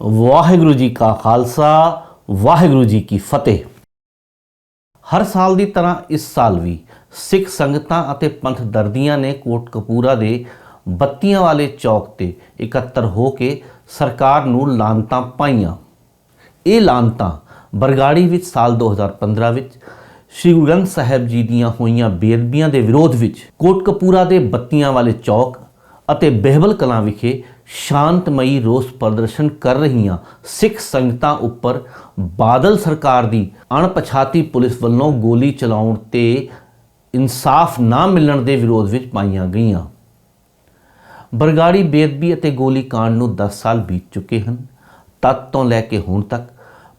ਵਾਹਿਗੁਰੂ ਜੀ ਕਾ ਖਾਲਸਾ, ਵਾਹਿਗੁਰੂ ਜੀ ਕੀ ਫਤਿਹ। ਹਰ ਸਾਲ ਦੀ ਤਰ੍ਹਾਂ ਇਸ ਸਾਲ ਵੀ ਸਿੱਖ ਸੰਗਤਾਂ ਅਤੇ ਪੰਥ ਦਰਦੀਆਂ ਨੇ ਕੋਟ ਕਪੂਰਾ ਦੇ ਬੱਤੀਆਂ ਵਾਲੇ ਚੌਕ ਤੇ ਇਕੱਤਰ ਹੋ ਕੇ ਸਰਕਾਰ ਨੂੰ ਲਾਂਤਾਂ ਪਾਈਆਂ। ਇਹ ਲਾਂਤਾਂ ਬਰਗਾੜੀ ਵਿੱਚ ਸਾਲ 2015 ਵਿੱਚ ਸ਼੍ਰੀ ਗੁਰੂ ਗ੍ਰੰਥ ਸਾਹਿਬ ਜੀ ਦੀਆਂ ਹੋਈਆਂ ਬੇਅਦਬੀਆਂ ਦੇ ਵਿਰੋਧ ਵਿੱਚ ਕੋਟ ਕਪੂਰਾ ਦੇ ਬੱਤੀਆਂ ਵਾਲੇ ਚੌਕ ਅਤੇ ਬਹਿਬਲ ਕਲਾਂ ਵਿਖੇ ਸ਼ਾਂਤਮਈ ਰੋਸ ਪ੍ਰਦਰਸ਼ਨ ਕਰ ਰਹੀਆਂ ਸਿੱਖ ਸੰਗਤਾਂ ਉੱਪਰ ਬਾਦਲ ਸਰਕਾਰ ਦੀ ਅਣਪਛਾਤੀ ਪੁਲਿਸ ਵੱਲੋਂ ਗੋਲੀ ਚਲਾਉਣ ਤੇ ਇਨਸਾਫ ਨਾ ਮਿਲਣ ਦੇ ਵਿਰੋਧ ਵਿੱਚ ਪਾਈਆਂ ਗਈਆਂ। ਬਰਗਾੜੀ ਬੇਅਦਬੀ ਅਤੇ ਗੋਲੀ ਕਾਂਡ ਨੂੰ 10 ਸਾਲ ਬੀਤ ਚੁੱਕੇ ਹਨ। ਤਦ ਤੋਂ ਲੈ ਕੇ ਹੁਣ ਤੱਕ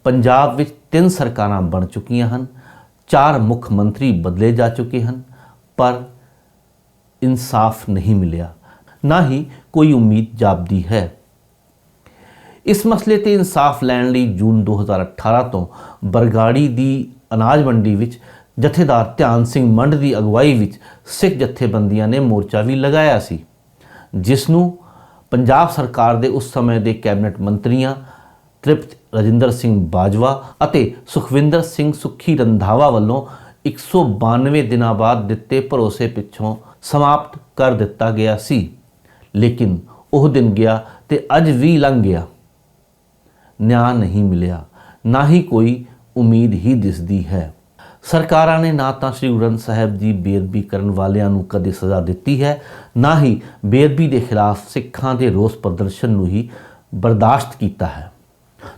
ਪੰਜਾਬ ਵਿੱਚ ਤਿੰਨ ਸਰਕਾਰਾਂ ਬਣ ਚੁੱਕੀਆਂ ਹਨ। ਚਾਰ ਮੁੱਖ ਮੰਤਰੀ ਬਦਲੇ ਜਾ ਚੁੱਕੇ ਹਨ, ਪਰ ਇਨਸਾਫ ਨਹੀਂ ਮਿਲਿਆ। ਨਾ ਹੀ ਕੋਈ ਉਮੀਦ ਜਾਪਦੀ ਹੈ। ਇਸ ਮਸਲੇ ਤੇ ਇਨਸਾਫ ਲੈਣ ਲਈ ਜੂਨ 2018 ਤੋਂ ਬਰਗਾੜੀ ਦੀ ਅਨਾਜ ਮੰਡੀ ਵਿੱਚ ਜਥੇਦਾਰ ਧਿਆਨ ਸਿੰਘ ਮੰਡ ਦੀ ਅਗਵਾਈ ਵਿੱਚ ਸਿੱਖ ਜਥੇਬੰਦੀਆਂ ਨੇ ਮੋਰਚਾ ਵੀ ਲਗਾਇਆ ਸੀ, ਜਿਸ ਨੂੰ ਪੰਜਾਬ ਸਰਕਾਰ ਦੇ ਉਸ ਸਮੇਂ ਦੇ ਕੈਬਨਿਟ ਮੰਤਰੀਆਂ ਤ੍ਰਿਪਤ ਰਜਿੰਦਰ ਸਿੰਘ ਬਾਜਵਾ ਅਤੇ ਸੁਖਵਿੰਦਰ ਸਿੰਘ ਸੁੱਖੀ ਰੰਧਾਵਾ ਵੱਲੋਂ 192 ਦਿਨਾਂ ਬਾਅਦ ਦਿੱਤੇ ਭਰੋਸੇ ਪਿੱਛੋਂ ਸਮਾਪਤ ਕਰ ਦਿੱਤਾ ਗਿਆ ਸੀ। ਲੇਕਿਨ ਉਹ ਦਿਨ ਗਿਆ ਤੇ ਅੱਜ ਵੀ ਲੰਘ ਗਿਆ। ਨਿਆਂ ਨਹੀਂ ਮਿਲਿਆ, ਨਾ ਹੀ ਕੋਈ ਉਮੀਦ ਹੀ ਦਿਸਦੀ ਹੈ। ਸਰਕਾਰਾਂ ਨੇ ਨਾ ਤਾਂ ਸ੍ਰੀ ਗੁਰੂ ਗ੍ਰੰਥ ਸਾਹਿਬ ਦੀ ਬੇਅਦਬੀ ਕਰਨ ਵਾਲਿਆਂ ਨੂੰ ਕਦੇ ਸਜ਼ਾ ਦਿੱਤੀ ਹੈ, ਨਾ ਹੀ ਬੇਅਦਬੀ ਦੇ ਖਿਲਾਫ ਸਿੱਖਾਂ ਦੇ ਰੋਸ ਪ੍ਰਦਰਸ਼ਨ ਨੂੰ ਹੀ ਬਰਦਾਸ਼ਤ ਕੀਤਾ ਹੈ।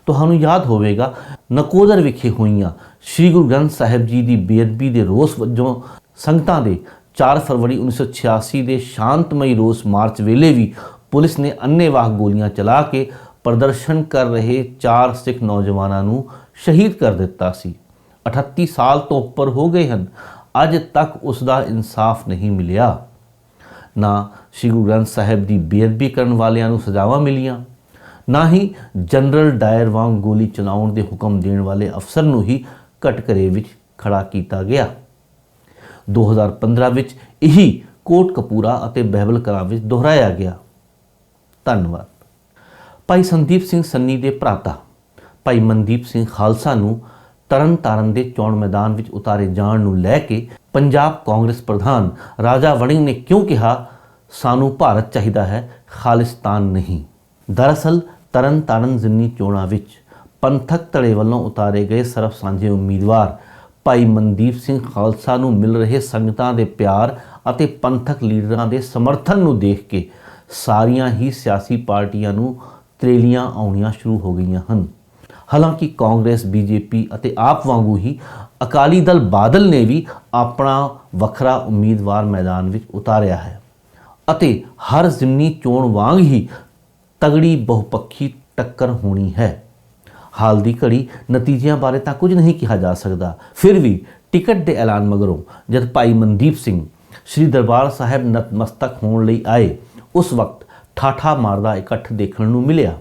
ਤੁਹਾਨੂੰ ਯਾਦ ਹੋਵੇਗਾ, ਨਕੋਦਰ ਵਿਖੇ ਹੋਈਆਂ ਸ੍ਰੀ ਗੁਰੂ ਗ੍ਰੰਥ ਸਾਹਿਬ ਜੀ ਦੀ ਬੇਅਦਬੀ ਦੇ ਰੋਸ ਵਜੋਂ ਸੰਗਤਾਂ ਦੇ 4 ਫਰਵਰੀ 1986 ਦੇ ਸ਼ਾਂਤਮਈ ਰੋਸ ਮਾਰਚ ਵੇਲੇ ਵੀ ਪੁਲਿਸ ਨੇ ਅੰਨ੍ਹੇਵਾਹ ਗੋਲੀਆਂ ਚਲਾ ਕੇ ਪ੍ਰਦਰਸ਼ਨ ਕਰ ਰਹੇ 4 ਸਿੱਖ ਨੌਜਵਾਨਾਂ ਨੂੰ ਸ਼ਹੀਦ ਕਰ ਦਿੱਤਾ ਸੀ। 38 ਸਾਲ ਤੋਂ ਉੱਪਰ ਹੋ ਗਏ ਹਨ। ਅੱਜ ਤੱਕ ਉਸ ਦਾ ਇਨਸਾਫ ਨਹੀਂ ਮਿਲਿਆ। ਨਾ ਸ੍ਰੀ ਗੁਰੂ ਗ੍ਰੰਥ ਸਾਹਿਬ ਦੀ ਬੇਅਦਬੀ ਕਰਨ ਵਾਲਿਆਂ ਨੂੰ ਸਜ਼ਾਵਾਂ ਮਿਲੀਆਂ, ਨਾ ਹੀ ਜਨਰਲ ਡਾਇਰ ਵਾਂਗ ਗੋਲੀ ਚਲਾਉਣ ਦੇ ਹੁਕਮ ਦੇਣ ਵਾਲੇ ਅਫਸਰ ਨੂੰ ਹੀ ਕਟਕਰੇ ਵਿੱਚ ਖੜਾ ਕੀਤਾ ਗਿਆ। 2015 ਵਿੱਚ ਇਹੀ ਕੋਟ ਕਪੂਰਾ ਅਤੇ ਬਹਿਬਲ ਕਲਾਂ ਵਿੱਚ ਦੁਹਰਾਇਆ ਗਿਆ। ਧੰਨਵਾਦ। ਭਾਈ ਸੰਦੀਪ ਸਿੰਘ ਸੰਨੀ ਦੇ ਭਰਾਤਾ, ਭਾਈ ਮਨਦੀਪ ਸਿੰਘ ਖਾਲਸਾ ਨੂੰ ਤਰਨ ਤਾਰਨ ਦੇ ਚੋਣ ਮੈਦਾਨ ਵਿੱਚ ਉਤਾਰੇ ਜਾਣ ਨੂੰ ਲੈ ਕੇ ਪੰਜਾਬ ਕਾਂਗਰਸ ਪ੍ਰਧਾਨ ਰਾਜਾ ਵੜਿੰਗ ਨੇ ਕਿਉਂ ਕਿਹਾ, ਸਾਨੂੰ ਭਾਰਤ ਚਾਹੀਦਾ ਹੈ, ਖਾਲਿਸਤਾਨ ਨਹੀਂ। ਦਰਅਸਲ ਤਰਨ ਤਾਰਨ ਜ਼ਿਮਨੀ ਚੋਣਾਂ ਵਿੱਚ ਪੰਥਕ ਧੜੇ ਵੱਲੋਂ ਉਤਾਰੇ ਗਏ ਸਰਬ ਸਾਂਝੇ ਉਮੀਦਵਾਰ ਭਾਈ ਮਨਦੀਪ ਸਿੰਘ ਖਾਲਸਾ ਨੂੰ ਮਿਲ ਰਹੇ ਸੰਗਤਾਂ ਦੇ ਪਿਆਰ ਅਤੇ ਪੰਥਕ ਲੀਡਰਾਂ ਦੇ ਸਮਰਥਨ ਨੂੰ ਦੇਖ ਕੇ ਸਾਰੀਆਂ ਹੀ ਸਿਆਸੀ ਪਾਰਟੀਆਂ ਨੂੰ ਤਰੇਲੀਆਂ ਆਉਣੀਆਂ ਸ਼ੁਰੂ ਹੋ ਗਈਆਂ ਹਨ। ਹਾਲਾਂਕਿ ਕਾਂਗਰਸ, ਬੀਜੇਪੀ ਅਤੇ ਆਪ ਵਾਂਗੂ ਹੀ ਅਕਾਲੀ ਦਲ ਬਾਦਲ ਨੇ ਵੀ ਆਪਣਾ ਵੱਖਰਾ ਉਮੀਦਵਾਰ ਮੈਦਾਨ ਵਿੱਚ ਉਤਾਰਿਆ ਹੈ ਅਤੇ ਹਰ ਜ਼ਿਮਨੀ ਚੋਣ ਵਾਂਗ ਹੀ ਤਗੜੀ ਬਹੁਪੱਖੀ ਟੱਕਰ ਹੋਣੀ ਹੈ। ਹਾਲ ਦੀ ਘੜੀ ਨਤੀਜਿਆਂ ਬਾਰੇ ਤਾਂ ਕੁਝ ਨਹੀਂ ਕਿਹਾ ਜਾ ਸਕਦਾ। ਫਿਰ ਵੀ ਟਿਕਟ ਦੇ ਐਲਾਨ ਮਗਰੋਂ ਜਦ ਭਾਈ ਮਨਦੀਪ ਸਿੰਘ ਸ੍ਰੀ ਦਰਬਾਰ ਸਾਹਿਬ ਨਤਮਸਤਕ ਹੋਣ ਲਈ ਆਏ, ਉਸ ਵਕਤ ਠਾਠਾ ਮਾਰਦਾ ਇਕੱਠ ਦੇਖਣ ਨੂੰ ਮਿਲਿਆ।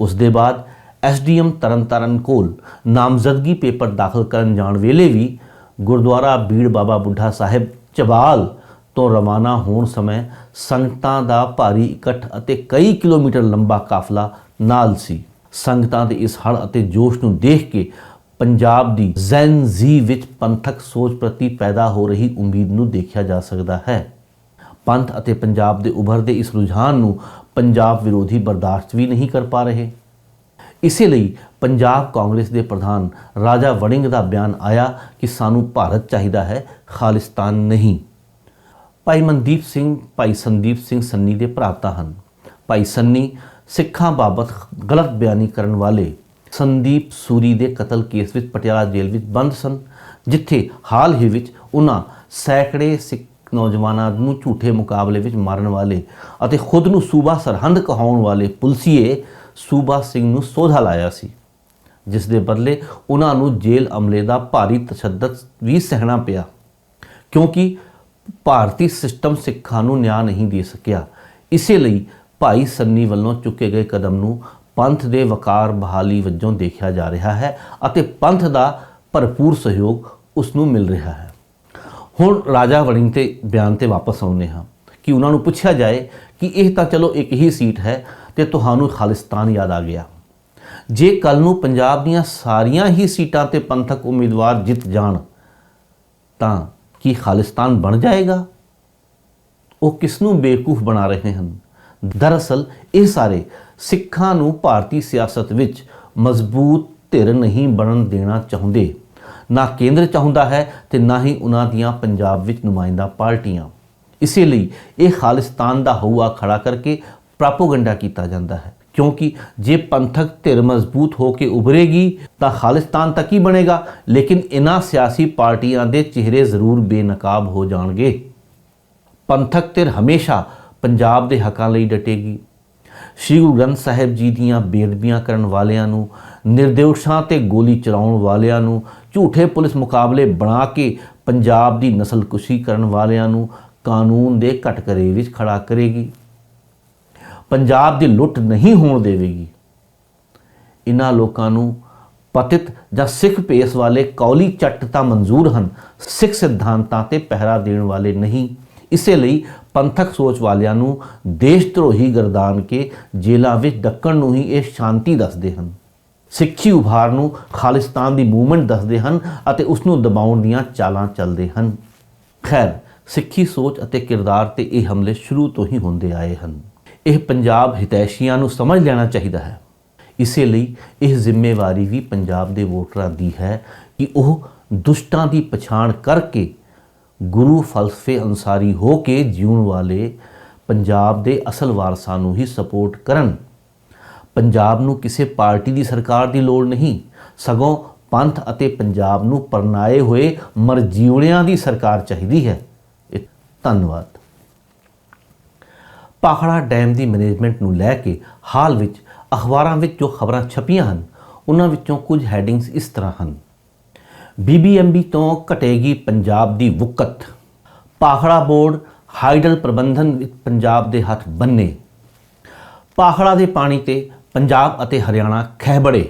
ਉਸ ਦੇ ਬਾਅਦ ਐਸਡੀਐਮ ਤਰਨਤਾਰਨ ਕੋਲ ਨਾਮਜ਼ਦਗੀ ਪੇਪਰ ਦਾਖਲ ਕਰਨ ਜਾਣ ਵੇਲੇ ਵੀ ਗੁਰਦੁਆਰਾ ਬੀੜ ਬਾਬਾ ਬੁੱਢਾ ਸਾਹਿਬ ਚਬਾਲ ਤੋਂ ਰਵਾਨਾ ਹੋਣ ਸਮੇਂ ਸੰਗਤਾਂ ਦਾ ਭਾਰੀ ਇਕੱਠ ਅਤੇ ਕਈ ਕਿਲੋਮੀਟਰ ਲੰਬਾ ਕਾਫਲਾ ਨਾਲ ਸੀ। ਸੰਗਤਾਂ ਦੇ ਇਸ ਹੜ ਅਤੇ ਜੋਸ਼ ਨੂੰ ਦੇਖ ਕੇ ਪੰਜਾਬ ਦੀ ਜ਼ੈਨ ਜ਼ੀ ਵਿੱਚ ਪੰਥਕ ਸੋਚ ਪ੍ਰਤੀ ਪੈਦਾ ਹੋ ਰਹੀ ਉਮੀਦ ਨੂੰ ਦੇਖਿਆ ਜਾ ਸਕਦਾ ਹੈ। ਪੰਥ ਅਤੇ ਪੰਜਾਬ ਦੇ ਉਭਰਦੇ ਇਸ ਰੁਝਾਨ ਨੂੰ ਪੰਜਾਬ ਵਿਰੋਧੀ ਬਰਦਾਸ਼ਤ ਵੀ ਨਹੀਂ ਕਰ ਪਾ ਰਹੇ। ਇਸੇ ਲਈ ਪੰਜਾਬ ਕਾਂਗਰਸ ਦੇ ਪ੍ਰਧਾਨ ਰਾਜਾ ਵੜਿੰਗ ਦਾ ਬਿਆਨ ਆਇਆ ਕਿ ਸਾਨੂੰ ਭਾਰਤ ਚਾਹੀਦਾ ਹੈ, ਖਾਲਿਸਤਾਨ ਨਹੀਂ। ਭਾਈ ਮਨਦੀਪ ਸਿੰਘ, ਭਾਈ ਸੰਦੀਪ ਸਿੰਘ ਸੰਨੀ ਦੇ ਭਰਾਤਾ ਹਨ। ਭਾਈ ਸੰਨੀ ਸਿੱਖਾਂ ਬਾਬਤ ਗਲਤ ਬਿਆਨੀ ਕਰਨ ਵਾਲੇ ਸੰਦੀਪ ਸੂਰੀ ਦੇ ਕਤਲ ਕੇਸ ਵਿੱਚ ਪਟਿਆਲਾ ਜੇਲ੍ਹ ਵਿੱਚ ਬੰਦ ਸਨ, ਜਿੱਥੇ ਹਾਲ ਹੀ ਵਿੱਚ ਉਹਨਾਂ ਸੈਂਕੜੇ ਸਿੱਖ ਨੌਜਵਾਨਾਂ ਨੂੰ ਝੂਠੇ ਮੁਕਾਬਲੇ ਵਿੱਚ ਮਾਰਨ ਵਾਲੇ ਅਤੇ ਖੁਦ ਨੂੰ ਸੂਬਾ ਸਰਹੰਦ ਕਹਾਉਣ ਵਾਲੇ ਪੁਲਸੀਏ ਸੂਬਾ ਸਿੰਘ ਨੂੰ ਸੋਧਾ ਲਾਇਆ ਸੀ। ਜਿਸ ਦੇ ਬਦਲੇ ਉਹਨਾਂ ਨੂੰ ਜੇਲ੍ਹ ਅਮਲੇ ਦਾ ਭਾਰੀ ਤਸ਼ੱਦਦ ਵੀ ਸਹਿਣਾ ਪਿਆ, ਕਿਉਂਕਿ ਭਾਰਤੀ ਸਿਸਟਮ ਸਿੱਖਾਂ ਨੂੰ ਨਿਆਂ ਨਹੀਂ ਦੇ ਸਕਿਆ। ਇਸੇ ਲਈ ਭਾਈ ਸੰਨੀ ਵੱਲੋਂ ਚੁੱਕੇ ਗਏ ਕਦਮ ਨੂੰ ਪੰਥ ਦੇ ਵਕਾਰ ਬਹਾਲੀ ਵਜੋਂ ਦੇਖਿਆ ਜਾ ਰਿਹਾ ਹੈ ਅਤੇ ਪੰਥ ਦਾ ਭਰਪੂਰ ਸਹਿਯੋਗ ਉਸ ਨੂੰ ਮਿਲ ਰਿਹਾ ਹੈ। ਹੁਣ ਰਾਜਾ ਵੜਿੰਗ ਤੇ ਬਿਆਨ ਤੇ ਵਾਪਸ ਆਉਂਦੇ ਹਾਂ ਕਿ ਉਹਨਾਂ ਨੂੰ ਪੁੱਛਿਆ ਜਾਏ ਕਿ ਇਹ ਤਾਂ ਚਲੋ ਇੱਕ ਹੀ ਸੀਟ ਹੈ ਤੇ ਤੁਹਾਨੂੰ ਖਾਲਿਸਤਾਨ ਯਾਦ ਆ ਗਿਆ। ਜੇ ਕੱਲ ਨੂੰ ਪੰਜਾਬ ਦੀਆਂ ਸਾਰੀਆਂ ਹੀ ਸੀਟਾਂ ਤੇ ਪੰਥਕ ਉਮੀਦਵਾਰ ਜਿੱਤ ਜਾਣ, ਤਾਂ ਕੀ ਖਾਲਿਸਤਾਨ ਬਣ ਜਾਏਗਾ? ਉਹ ਕਿਸ ਨੂੰ ਬੇਵਕੂਫ ਬਣਾ ਰਹੇ ਹਨ? ਦਰਅਸਲ ਇਹ ਸਾਰੇ ਸਿੱਖਾਂ ਨੂੰ ਭਾਰਤੀ ਸਿਆਸਤ ਵਿੱਚ ਮਜ਼ਬੂਤ ਧਿਰ ਨਹੀਂ ਬਣਨ ਦੇਣਾ ਚਾਹੁੰਦੇ। ਨਾ ਕੇਂਦਰ ਚਾਹੁੰਦਾ ਹੈ ਤੇ ਨਾ ਹੀ ਉਹਨਾਂ ਦੀਆਂ ਪੰਜਾਬ ਵਿੱਚ ਨੁਮਾਇੰਦਾ ਪਾਰਟੀਆਂ। ਇਸੇ ਲਈ ਇਹ ਖਾਲਿਸਤਾਨ ਦਾ ਹਊਆ ਖੜਾ ਕਰਕੇ ਪ੍ਰਾਪੋਗੰਡਾ ਕੀਤਾ ਜਾਂਦਾ ਹੈ। ਕਿਉਂਕਿ ਜੇ ਪੰਥਕ ਧਿਰ ਮਜ਼ਬੂਤ ਹੋ ਕੇ ਉਭਰੇਗੀ ਤਾਂ ਖਾਲਿਸਤਾਨ ਤੱਕ ਹੀ ਬਣੇਗਾ? ਲੇਕਿਨ ਇਹਨਾਂ ਸਿਆਸੀ ਪਾਰਟੀਆਂ ਦੇ ਚਿਹਰੇ ਜ਼ਰੂਰ ਬੇਨਕਾਬ ਹੋ ਜਾਣਗੇ। ਪੰਥਕ ਧਿਰ ਹਮੇਸ਼ਾ ਪੰਜਾਬ ਦੇ ਹੱਕਾਂ ਲਈ ਡਟੇਗੀ। ਸ਼੍ਰੀ ਗੁਰੂ ਗ੍ਰੰਥ ਸਾਹਿਬ ਜੀ ਦੀਆਂ ਬੇਅਦਬੀਆਂ ਕਰਨ ਵਾਲਿਆਂ ਨੂੰ ਨਿਰਦੋਸ਼ਾਂ ਤੇ ਗੋਲੀ ਚਲਾਉਣ ਵਾਲਿਆਂ ਨੂੰ, ਝੂਠੇ ਪੁਲਿਸ ਮੁਕਾਬਲੇ ਬਣਾ ਕੇ ਪੰਜਾਬ ਦੀ ਨਸਲਕੁਸ਼ੀ ਕਰਨ ਵਾਲਿਆਂ ਨੂੰ ਕਾਨੂੰਨ ਦੇ ਘਟਕਰੇ ਵਿੱਚ ਖੜਾ ਕਰੇਗੀ। ਪੰਜਾਬ ਦੀ ਲੁੱਟ ਨਹੀਂ ਹੋਣ ਦੇਵੇਗੀ। ਇਹਨਾਂ ਲੋਕਾਂ ਨੂੰ ਪਤਿਤ ਜਾਂ ਸਿੱਖ ਭੇਸ ਵਾਲੇ ਕੌਲੀ ਚੱਟ ਤਾਂ ਮਨਜ਼ੂਰ ਹਨ, ਸਿੱਖ ਸਿਧਾਂਤਾਂ ਤੇ ਪਹਿਰਾ ਦੇਣ ਵਾਲੇ ਨਹੀਂ। ਇਸੇ ਲਈ ਪੰਥਕ ਸੋਚ ਵਾਲਿਆਂ ਨੂੰ ਦੇਸ਼ ਧਰੋਹੀ ਗਰਦਾਨ ਕੇ ਜੇਲ੍ਹਾਂ ਵਿੱਚ ਡੱਕਣ ਨੂੰ ਹੀ ਇਹ ਸ਼ਾਂਤੀ ਦੱਸਦੇ ਹਨ। ਸਿੱਖੀ ਉਭਾਰ ਨੂੰ ਖਾਲਿਸਤਾਨ ਦੀ ਮੂਵਮੈਂਟ ਦੱਸਦੇ ਹਨ ਅਤੇ ਉਸ ਨੂੰ ਦਬਾਉਣ ਦੀਆਂ ਚਾਲਾਂ ਚੱਲਦੇ ਹਨ। ਖੈਰ, ਸਿੱਖੀ ਸੋਚ ਅਤੇ ਕਿਰਦਾਰ ਤੇ ਇਹ ਹਮਲੇ ਸ਼ੁਰੂ ਤੋਂ ਹੀ ਹੁੰਦੇ ਆਏ ਹਨ। ਇਹ ਪੰਜਾਬ ਹਿਤੈਸ਼ੀਆਂ ਨੂੰ ਸਮਝ ਲੈਣਾ ਚਾਹੀਦਾ ਹੈ। ਇਸੇ ਲਈ ਇਹ ਜ਼ਿੰਮੇਵਾਰੀ ਵੀ ਪੰਜਾਬ ਦੇ ਵੋਟਰਾਂ ਦੀ ਹੈ ਕਿ ਉਹ ਦੁਸ਼ਟਾਂ ਦੀ ਪਛਾਣ ਕਰਕੇ ਗੁਰੂ ਫਲਸਫੇ ਅਨਸਾਰੀ ਹੋ ਕੇ ਜਿਉਣ ਵਾਲੇ ਪੰਜਾਬ ਦੇ ਅਸਲ ਵਾਰਸਾਂ ਨੂੰ ਹੀ ਸਪੋਰਟ ਕਰਨ। ਪੰਜਾਬ ਨੂੰ ਕਿਸੇ ਪਾਰਟੀ ਦੀ ਸਰਕਾਰ ਦੀ ਲੋੜ ਨਹੀਂ। ਸਗੋਂ ਪੰਥ ਅਤੇ ਪੰਜਾਬ ਨੂੰ ਪਰਨਾਏ ਹੋਏ ਮਰਜੀਵਣਿਆਂ ਦੀ ਸਰਕਾਰ ਚਾਹੀਦੀ ਹੈ। ਇਹ ਧੰਨਵਾਦ। ਪਾਖੜਾ ਡੈਮ ਦੀ ਮੈਨੇਜਮੈਂਟ ਨੂੰ ਲੈ ਕੇ ਹਾਲ ਵਿੱਚ ਅਖਬਾਰਾਂ ਵਿੱਚ ਜੋ ਖਬਰਾਂ ਛਪੀਆਂ ਹਨ। ਉਹਨਾਂ ਵਿੱਚੋਂ ਕੁਝ ਹੈਡਿੰਗਸ ਇਸ ਤਰ੍ਹਾਂ ਹਨ। ਬੀਬੀਐਮਬੀ ਤੋਂ ਘਟੇਗੀ ਪੰਜਾਬ ਦੀ ਵੁਕਤ। ਪਾਖੜਾ ਬੋਰਡ ਹਾਈਡਲ ਪ੍ਰਬੰਧਨ ਵਿੱਚ ਪੰਜਾਬ ਦੇ ਹੱਥ ਬੰਨੇ। ਪਾਖੜਾ ਦੇ ਪਾਣੀ ਤੇ ਪੰਜਾਬ ਅਤੇ ਹਰਿਆਣਾ ਖਹਿਬੜੇ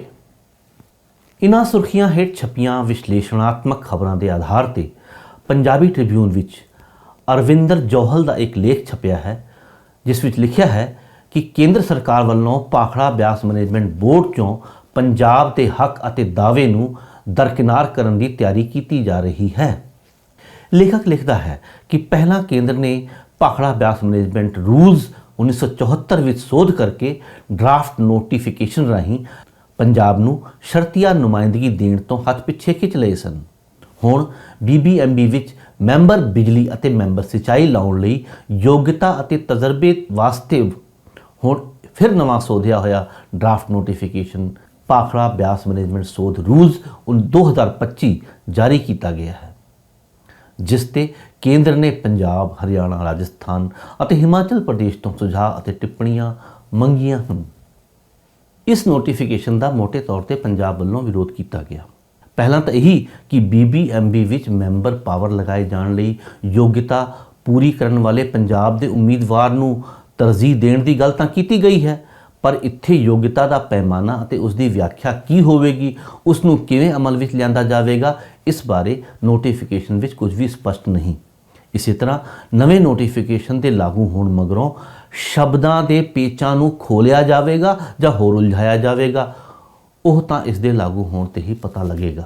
ਇਨ੍ਹਾਂ ਸੁਰਖੀਆਂ ਹੇਠ ਛਪੀਆਂ ਵਿਸ਼ਲੇਸ਼ਣਾਤਮਕ ਖਬਰਾਂ ਦੇ ਆਧਾਰ ਤੇ ਪੰਜਾਬੀ ਟ੍ਰਿਬਿਊਨ ਵਿੱਚ ਅਰਵਿੰਦਰ ਜੋਹਲ ਦਾ ਇੱਕ ਲੇਖ ਛਪਿਆ ਹੈ, ਜਿਸ ਵਿੱਚ ਲਿਖਿਆ ਹੈ ਕਿ ਕੇਂਦਰ ਸਰਕਾਰ ਵੱਲੋਂ ਪਾਖੜਾ ਬਿਆਸ ਮੈਨੇਜਮੈਂਟ ਬੋਰਡ ਚੋਂ ਪੰਜਾਬ ਦੇ ਹੱਕ ਅਤੇ ਦਾਅਵੇ ਨੂੰ ਦਰਕਿਨਾਰ ਕਰਨ ਦੀ ਤਿਆਰੀ ਕੀਤੀ ਜਾ ਰਹੀ ਹੈ। ਲੇਖਕ ਲਿਖਦਾ ਹੈ ਕਿ ਪਹਿਲਾਂ ਕੇਂਦਰ ਨੇ ਭਾਖੜਾ ਬਿਆਸ ਮੈਨੇਜਮੈਂਟ ਰੂਲਸ 1974 ਵਿੱਚ ਸੋਧ ਕਰਕੇ ਡਰਾਫਟ ਨੋਟੀਫਿਕੇਸ਼ਨ ਰਾਹੀਂ ਪੰਜਾਬ ਨੂੰ ਸ਼ਰਤੀਆ ਨੁਮਾਇੰਦਗੀ ਦੇਣ ਤੋਂ ਹੱਥ ਪਿੱਛੇ ਖਿੱਚ ਲਏ ਸਨ। ਹੁਣ ਬੀਬੀਐਮਬੀ ਵਿੱਚ ਮੈਂਬਰ ਬਿਜਲੀ ਅਤੇ ਮੈਂਬਰ ਸਿੰਚਾਈ ਲਾਉਣ ਲਈ ਯੋਗਤਾ ਅਤੇ ਤਜਰਬੇ ਵਾਸਤੇ ਹੁਣ ਫਿਰ ਨਵਾਂ ਸੋਧਿਆ ਹੋਇਆ draft notification Bhakra Beas management ਸੋਧ ਰੂਲਸ 2025 ਜਾਰੀ ਕੀਤਾ ਗਿਆ ਹੈ, ਜਿਸ ਤੇ ਕੇਂਦਰ ਨੇ ਪੰਜਾਬ, ਹਰਿਆਣਾ, ਰਾਜਸਥਾਨ ਅਤੇ ਹਿਮਾਚਲ ਪ੍ਰਦੇਸ਼ ਤੋਂ ਸੁਝਾਅ ਅਤੇ ਟਿੱਪਣੀਆਂ ਮੰਗੀਆਂ ਹਨ। ਇਸ ਨੋਟੀਫਿਕੇਸ਼ਨ ਦਾ ਮੋٹے ਤੌਰ ਤੇ ਪੰਜਾਬ ਵੱਲੋਂ ਵਿਰੋਧ ਕੀਤਾ ਗਿਆ। ਪਹਿਲਾਂ ਤਾਂ ਇਹੀ ਕਿ ਬੀਬੀਐਮਬੀ ਵਿੱਚ ਮੈਂਬਰ ਪਾਵਰ ਲਗਾਏ ਜਾਣ ਲਈ ਯੋਗਤਾ ਪੂਰੀ ਕਰਨ ਵਾਲੇ ਪੰਜਾਬ ਦੇ ਉਮੀਦਵਾਰ ਨੂੰ ਤਰਜੀਹ ਦੇਣ ਦੀ ਗੱਲ ਤਾਂ ਕੀਤੀ ਗਈ ਹੈ ਪਰ ਇੱਥੇ ਯੋਗਤਾ ਦਾ ਪੈਮਾਨਾ ਅਤੇ ਉਸ ਦੀ ਵਿਆਖਿਆ ਕੀ ਹੋਵੇਗੀ ਉਸ ਨੂੰ ਕਿਵੇਂ ਅਮਲ ਵਿੱਚ ਲਿਆਂਦਾ ਜਾਵੇਗਾ, ਇਸ ਬਾਰੇ ਨੋਟੀਫਿਕੇਸ਼ਨ ਵਿੱਚ ਕੁਝ ਵੀ ਸਪਸ਼ਟ ਨਹੀਂ। ਇਸੇ ਤਰ੍ਹਾਂ ਨਵੇਂ ਨੋਟੀਫਿਕੇਸ਼ਨ ਦੇ ਲਾਗੂ ਹੋਣ ਮਗਰੋਂ ਸ਼ਬਦਾਂ ਦੇ ਪੇਚਾਂ ਨੂੰ ਖੋਲਿਆ ਜਾਵੇਗਾ ਜਾਂ ਹੋਰ ਉਲਝਾਇਆ ਜਾਵੇਗਾ, ਉਹ ਤਾਂ ਇਸ ਦੇ ਲਾਗੂ ਹੋਣ ਤੇ ਹੀ ਪਤਾ ਲੱਗੇਗਾ।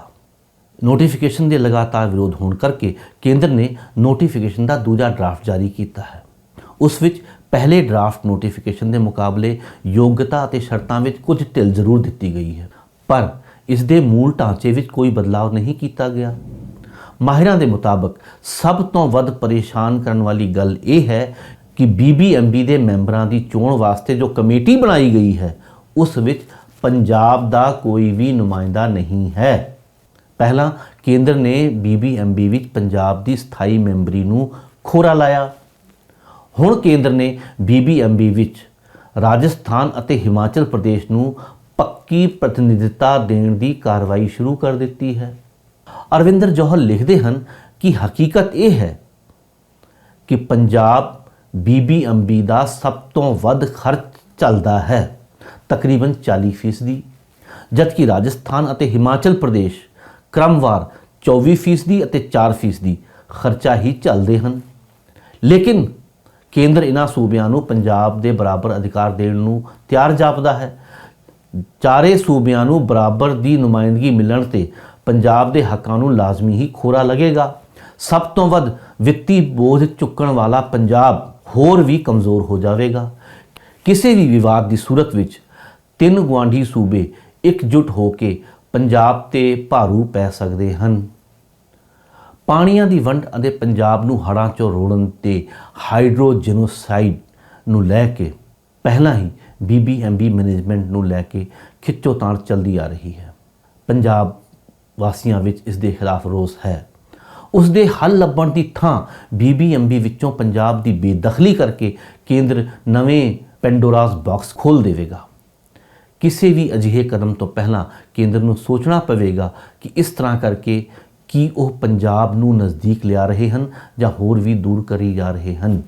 ਨੋਟੀਫਿਕੇਸ਼ਨ ਦੇ ਲਗਾਤਾਰ ਵਿਰੋਧ ਹੋਣ ਕਰਕੇ ਕੇਂਦਰ ਨੇ ਨੋਟੀਫਿਕੇਸ਼ਨ ਦਾ ਦੂਜਾ ਡਰਾਫਟ ਜਾਰੀ ਕੀਤਾ ਹੈ। ਉਸ ਵਿੱਚ ਪਹਿਲੇ ਡਰਾਫਟ ਨੋਟੀਫਿਕੇਸ਼ਨ ਦੇ ਮੁਕਾਬਲੇ ਯੋਗਤਾ ਅਤੇ ਸ਼ਰਤਾਂ ਵਿੱਚ ਕੁਝ ਢਿੱਲ ਜ਼ਰੂਰ ਦਿੱਤੀ ਗਈ ਹੈ। ਪਰ ਇਸ ਦੇ ਮੂਲ ਢਾਂਚੇ ਵਿੱਚ ਕੋਈ ਬਦਲਾਅ ਨਹੀਂ ਕੀਤਾ ਗਿਆ। ਮਾਹਿਰਾਂ ਦੇ ਮੁਤਾਬਕ ਸਭ ਤੋਂ ਵੱਧ ਪਰੇਸ਼ਾਨ ਕਰਨ ਵਾਲੀ ਗੱਲ ਇਹ ਹੈ ਕਿ ਬੀਬੀਐਮਬੀ ਦੇ ਮੈਂਬਰਾਂ ਦੀ ਚੋਣ ਵਾਸਤੇ ਜੋ ਕਮੇਟੀ ਬਣਾਈ ਗਈ ਹੈ, ਉਸ ਵਿੱਚ ਪੰਜਾਬ ਦਾ ਕੋਈ ਵੀ ਨੁਮਾਇੰਦਾ ਨਹੀਂ ਹੈ। ਪਹਿਲਾਂ ਕੇਂਦਰ ਨੇ ਬੀਬੀਐਮਬੀ ਵਿੱਚ ਪੰਜਾਬ ਦੀ ਸਥਾਈ ਮੈਂਬਰੀ ਨੂੰ ਖੋਰਾ ਲਾਇਆ। ਹੁਣ ਕੇਂਦਰ ਨੇ ਬੀਬੀਐਮਬੀ ਵਿੱਚ ਰਾਜਸਥਾਨ ਅਤੇ ਹਿਮਾਚਲ ਪ੍ਰਦੇਸ਼ ਨੂੰ ਪੱਕੀ ਪ੍ਰਤੀਨਿਧਤਾ ਦੇਣ ਦੀ ਕਾਰਵਾਈ ਸ਼ੁਰੂ ਕਰ ਦਿੱਤੀ ਹੈ। ਅਰਵਿੰਦਰ ਜੋਹਲ ਲਿਖਦੇ ਹਨ ਕਿ ਹਕੀਕਤ ਇਹ ਹੈ ਕਿ ਪੰਜਾਬ ਬੀਬੀਐਮਬੀ ਦਾ ਸਭ ਤੋਂ ਵੱਧ ਖਰਚ ਚੱਲਦਾ ਹੈ, ਤਕਰੀਬਨ 40% ਜਦਕਿ ਰਾਜਸਥਾਨ ਅਤੇ ਹਿਮਾਚਲ ਪ੍ਰਦੇਸ਼ ਕ੍ਰਮਵਾਰ 24% ਅਤੇ 4% ਖਰਚਾ ਹੀ ਚੱਲਦੇ ਹਨ। ਲੇਕਿਨ ਕੇਂਦਰ ਇਹਨਾਂ ਸੂਬਿਆਂ ਨੂੰ ਪੰਜਾਬ ਦੇ ਬਰਾਬਰ ਅਧਿਕਾਰ ਦੇਣ ਨੂੰ ਤਿਆਰ ਜਾਪਦਾ ਹੈ। ਚਾਰੇ ਸੂਬਿਆਂ ਨੂੰ ਬਰਾਬਰ ਦੀ ਨੁਮਾਇੰਦਗੀ ਮਿਲਣ ਤੇ ਪੰਜਾਬ ਦੇ ਹੱਕਾਂ ਨੂੰ ਲਾਜ਼ਮੀ ਹੀ ਖੋਰਾ ਲੱਗੇਗਾ। ਸਭ ਤੋਂ ਵੱਧ ਵਿੱਤੀ ਬੋਝ ਚੁੱਕਣ ਵਾਲਾ ਪੰਜਾਬ ਹੋਰ ਵੀ ਕਮਜ਼ੋਰ ਹੋ ਜਾਵੇਗਾ। ਕਿਸੇ ਵੀ ਵਿਵਾਦ ਦੀ ਸੂਰਤ ਵਿੱਚ ਤਿੰਨ ਗੁਆਂਢੀ ਸੂਬੇ ਇਕਜੁੱਟ ਹੋ ਕੇ ਪੰਜਾਬ ਤੇ ਭਾਰੂ ਪੈ ਸਕਦੇ ਹਨ। ਪਾਣੀਆਂ ਦੀ ਵੰਡ ਅਤੇ ਪੰਜਾਬ ਨੂੰ ਹੜ੍ਹਾਂ ਚੋਂ ਰੋੜਨ ਤੇ ਹਾਈਡਰੋਜੈਨੋਸਾਈਡ ਨੂੰ ਲੈ ਕੇ ਪਹਿਲਾਂ ਹੀ ਬੀਬੀਐਮਬੀ ਮੈਨੇਜਮੈਂਟ ਨੂੰ ਲੈ ਕੇ ਖਿੱਚੋਤਾਣ ਚੱਲਦੀ ਆ ਰਹੀ ਹੈ। ਪੰਜਾਬ ਵਾਸੀਆਂ ਵਿੱਚ ਇਸ ਦੇ ਖਿਲਾਫ ਰੋਸ ਹੈ। ਉਸ ਦੇ ਹੱਲ ਲੱਭਣ ਦੀ ਥਾਂ ਬੀਬੀਐਮਬੀ ਵਿੱਚੋਂ ਪੰਜਾਬ ਦੀ ਬੇਦਖਲੀ ਕਰਕੇ ਕੇਂਦਰ ਨਵੇਂ ਪੈਂਡੋਰਾਸ ਬਾਕਸ ਖੋਲ ਦੇਵੇਗਾ। ਕਿਸੇ ਵੀ ਅਜਿਹੇ ਕਦਮ ਤੋਂ ਪਹਿਲਾਂ ਕੇਂਦਰ ਨੂੰ ਸੋਚਣਾ ਪਵੇਗਾ ਕਿ ਇਸ ਤਰ੍ਹਾਂ ਕਰਕੇ ਕੀ ਉਹ ਪੰਜਾਬ ਨੂੰ ਨਜ਼ਦੀਕ ਲਿਆ ਰਹੇ ਹਨ ਜਾਂ ਹੋਰ ਵੀ ਦੂਰ ਕਰੀ ਜਾ ਰਹੇ ਹਨ?